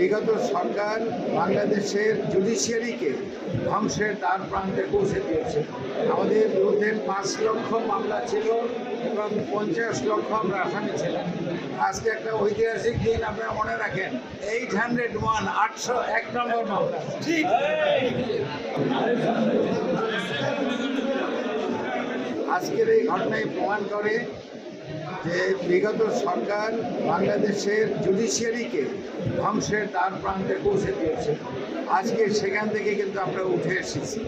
বিগত সরকার বাংলাদেশের জুডিশিয়ারিকে ধ্বংসের দ্বার প্রান্তে পৌঁছে দিয়েছে। আমাদের বিরুদ্ধে পাঁচ লক্ষ মামলা ছিল এবং পঞ্চাশ লক্ষ আমরা আসামি ছিলাম। আজকে একটা ঐতিহাসিক দিন আপনারা মনে রাখেন এইট হান্ড্রেড ওয়ান আটশো এক নম্বর মামলা। ঠিক। আজকের এই ঘটনায় প্রমাণ করে যে বিগত সরকার বাংলাদেশের জুডিশিয়ারিকে ধ্বংসের দ্বার প্রান্তে পৌঁছে দিয়েছে। আজকে সেখান থেকে কিন্তু আমরা উঠে এসেছি।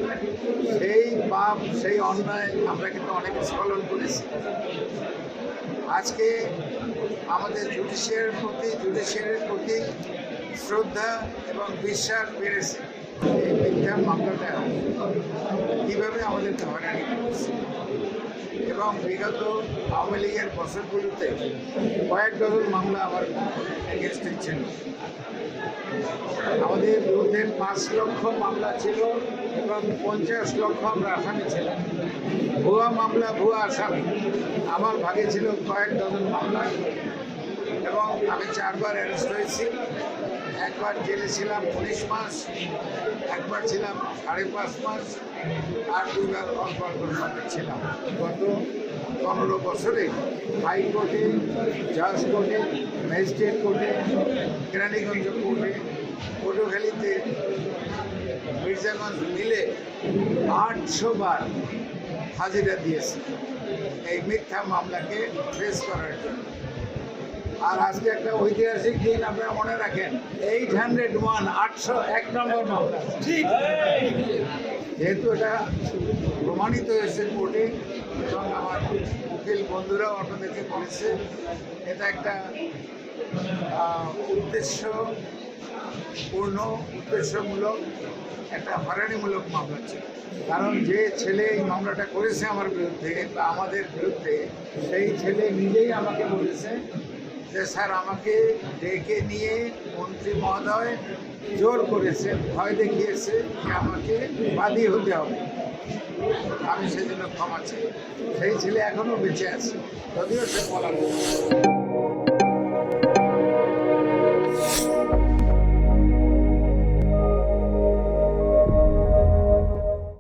সেই পাপ, সেই অন্যায় আমরা কিন্তু অনেক স্খলন করেছি। আজকে আমাদের জুডিশিয়ারির প্রতি জুডিশিয়ারির প্রতি শ্রদ্ধা এবং বিশ্বাস বেড়েছে। এই মিথ্যা মামলাটা কীভাবে আমাদেরকে হয়রানি করেছে? এবং বিগত আওয়ামী লীগের বছরগুলোতে কয়েক ডজন মামলা আমার এগেনস্টে ছিল আমাদের বিরুদ্ধে পাঁচ লক্ষ মামলা ছিল এবং পঞ্চাশ লক্ষ আমরা আসামি ছিলাম। ভুয়া মামলা, ভুয়া আসামি। আমার ভাগে ছিল কয়েক ডজন মামলা। এবং আমি চারবার অ্যারেস্ট হয়েছি। একবার জেলে ছিলাম উনিশ মাস, একবার ছিলাম সাড়ে পাঁচ মাস, আর দুইবার অল্প অল্প ছিলাম। গত পনেরো বছরে হাইকোর্টে জাজ কোর্টে ম্যাজিস্ট্রেট কোর্টে কেরানীগঞ্জ কোর্টে পটুখালীতে মির্জাগঞ্জ মিলে আটশো বার হাজিরা দিয়েছে। এই মিথ্যা মামলাকে ফেস করার জন্য। আর আজকে একটা ঐতিহাসিক দিন আপনারা মনে রাখেন এইট হান্ড্রেড ওয়ান আটশো এক নম্বর মামলা। ঠিক। যেহেতু এটা প্রমাণিত হয়েছে কোর্টে এবং আমার উকিল বন্ধুরাও আপনাদেরকে বলেছে এটা একটা উদ্দেশ্য পূর্ণ উদ্দেশ্যমূলক একটা হয়রানিমূলক মামলা ছিল। কারণ যে ছেলে এই মামলাটা করেছে আমার বিরুদ্ধে বা আমাদের বিরুদ্ধে সেই ছেলে নিজেই আমাকে বলেছে যে স্যার আমাকে ডেকে নিয়ে মন্ত্রী মহোদয় জোর করেছে, ভয় দেখিয়েছে যে আমাকে বাদী হতে হবে। আমি সেজন্য ক্ষমা চাই। সেই ছেলে এখনও বেঁচে আছে, যদিও সে বলা